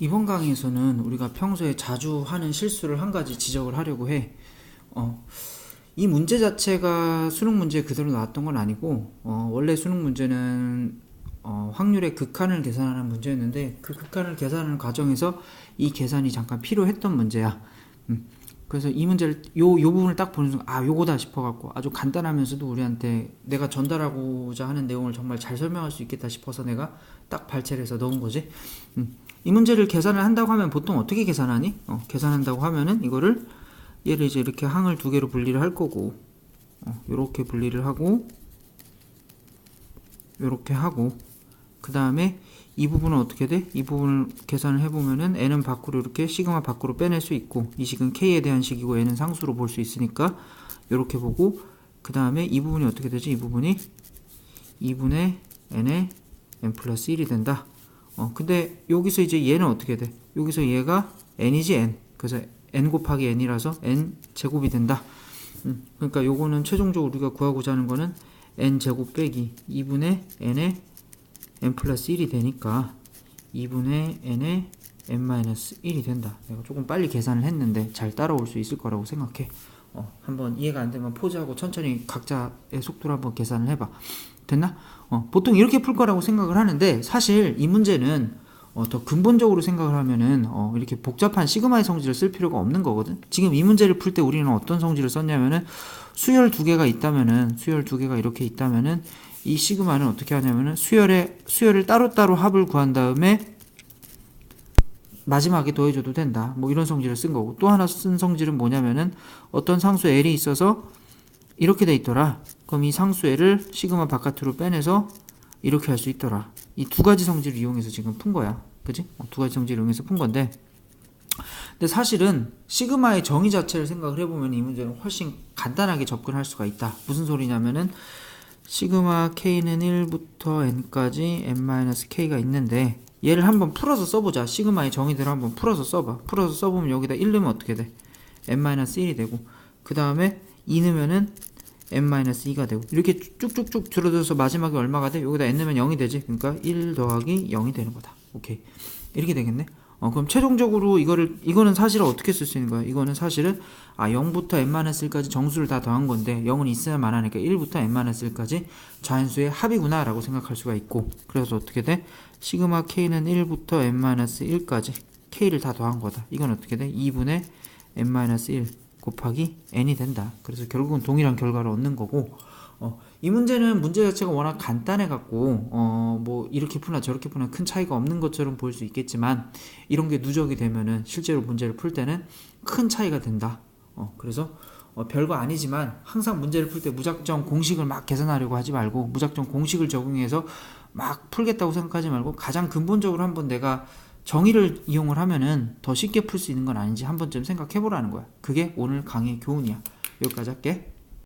이번 강의에서는 우리가 평소에 자주 하는 실수를 한 가지 지적을 하려고 해. 어, 이 문제 자체가 수능 문제 그대로 나왔던 건 아니고, 어, 원래 수능 문제는 어, 확률의 극한을 계산하는 문제였는데, 그 극한을 계산하는 과정에서 이 계산이 잠깐 필요했던 문제야. 음, 그래서 이 문제를, 요, 요 부분을 딱 보는 순간, 아, 요거다 싶어갖고, 아주 간단하면서도 우리한테 내가 전달하고자 하는 내용을 정말 잘 설명할 수 있겠다 싶어서 내가 딱 발췌를 해서 넣은 거지. 음, 이 문제를 계산을 한다고 하면 보통 어떻게 계산하니? 어, 계산한다고 하면은 이거를 얘를 이제 이렇게 항을 두 개로 분리를 할 거고 어, 요렇게 분리를 하고 요렇게 하고 그 다음에 이 부분은 어떻게 돼? 이 부분을 계산을 해보면은 n은 밖으로 이렇게 시그마 밖으로 빼낼 수 있고 이 식은 k에 대한 식이고 n은 상수로 볼 수 있으니까 요렇게 보고 그 다음에 이 부분이 어떻게 되지? 이 부분이 2분의 n의 n 플러스 1이 된다. 어, 근데 여기서 이제 얘는 어떻게 돼? 여기서 얘가 n이지 n. 그래서 n 곱하기 n이라서 n 제곱이 된다. 음, 그러니까 요거는 최종적으로 우리가 구하고자 하는 거는 n 제곱 빼기 2분의 n의 n 플러스 1이 되니까 2분의 n의 n 마이너스 1이 된다. 내가 조금 빨리 계산을 했는데 잘 따라올 수 있을 거라고 생각해. 어, 한번 이해가 안 되면 포즈하고 천천히 각자의 속도로 한번 계산을 해봐. 됐나? 어, 보통 이렇게 풀 거라고 생각을 하는데 사실 이 문제는 어, 더 근본적으로 생각을 하면은 어, 이렇게 복잡한 시그마의 성질을 쓸 필요가 없는 거거든. 지금 이 문제를 풀 때 우리는 어떤 성질을 썼냐면은 수열 두 개가 있다면은 수열 두 개가 이렇게 있다면은 이 시그마는 어떻게 하냐면은 수열의 수열을 따로따로 합을 구한 다음에 마지막에 더해줘도 된다. 뭐 이런 성질을 쓴 거고 또 하나 쓴 성질은 뭐냐면은 어떤 상수 L이 있어서 이렇게 돼 있더라. 그럼 이 상수 L을 시그마 바깥으로 빼내서 이렇게 할 수 있더라. 이 두 가지 성질을 이용해서 지금 푼 거야. 그지? 어, 두 가지 성질을 이용해서 푼 건데. 근데 사실은 시그마의 정의 자체를 생각을 해보면 이 문제는 훨씬 간단하게 접근할 수가 있다. 무슨 소리냐면은 시그마 k는 1부터 n까지 n-k가 있는데 얘를 한번 풀어서 써보자. 시그마의 정의대로 한번 풀어서 써봐. 풀어서 써보면 여기다 1 넣으면 어떻게 돼? n-1이 되고 그 다음에 2 넣으면은 n-2가 되고 이렇게 쭉쭉쭉 줄어들어서 마지막에 얼마가 돼? 여기다 n 넣으면 0이 되지. 그러니까 1 더하기 0이 되는 거다. 오케이. 이렇게 되겠네. 어, 그럼 최종적으로 이거를 이거는 사실은 어떻게 쓸 수 있는 거야? 이거는 사실은 아 0부터 n-1까지 정수를 다 더한 건데 0은 있어야만 하니까 1부터 n-1까지 자연수의 합이구나라고 생각할 수가 있고 그래서 어떻게 돼? 시그마 k는 1부터 n-1까지 k를 다 더한 거다. 이건 어떻게 돼? 2분의 n-1 곱하기 n이 된다. 그래서 결국은 동일한 결과를 얻는 거고 어, 이 문제는 문제 자체가 워낙 간단해 갖고 어, 뭐 이렇게 푸나 저렇게 푸나 큰 차이가 없는 것처럼 보일 수 있겠지만 이런 게 누적이 되면은 실제로 문제를 풀 때는 큰 차이가 된다. 어, 그래서 어, 별거 아니지만 항상 문제를 풀 때 무작정 공식을 막 계산하려고 하지 말고 무작정 공식을 적용해서 막 풀겠다고 생각하지 말고 가장 근본적으로 한번 내가 정의를 이용을 하면은 더 쉽게 풀 수 있는 건 아닌지 한 번쯤 생각해 보라는 거야. 그게 오늘 강의 교훈이야. 여기까지 할게.